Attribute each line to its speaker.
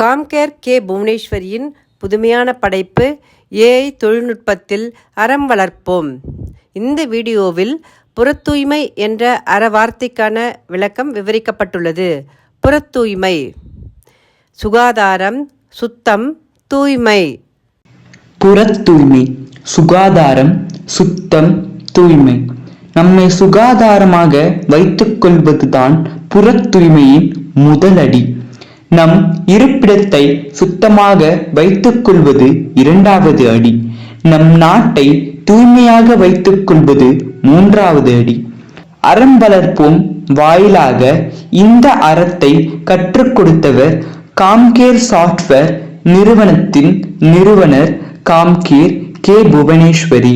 Speaker 1: Compcare K. புவனேஸ்வரியின் புதுமையான படைப்பு AI தொழில்நுட்பத்தில் அறம் வளர்ப்போம். இந்த வீடியோவில் புறத்தூய்மை என்ற அற வார்த்தைக்கான விளக்கம் விவரிக்கப்பட்டுள்ளது. புறத்தூய்மை. சுகாதாரம் சுத்தம் தூய்மை.
Speaker 2: புறத்தூய்மை. சுகாதாரம் சுத்தம் தூய்மை. நம்மை சுகாதாரமாக வைத்துக்கொள்வதுதான் புறத்தூய்மையின் முதலடி. நம் இருப்பிடத்தை சுத்தமாக வைத்துக் கொள்வது இரண்டாவது அடி. நம் நாட்டை தூய்மையாக வைத்துக் கொள்வது மூன்றாவது அடி. அறம் வளர்ப்போம் வாயிலாக இந்த அறத்தை கற்றுக் கொடுத்தவர் காம்கேர் சாஃப்ட்வேர் நிறுவனத்தின் நிறுவனர் காம்கேர் கே புவனேஸ்வரி.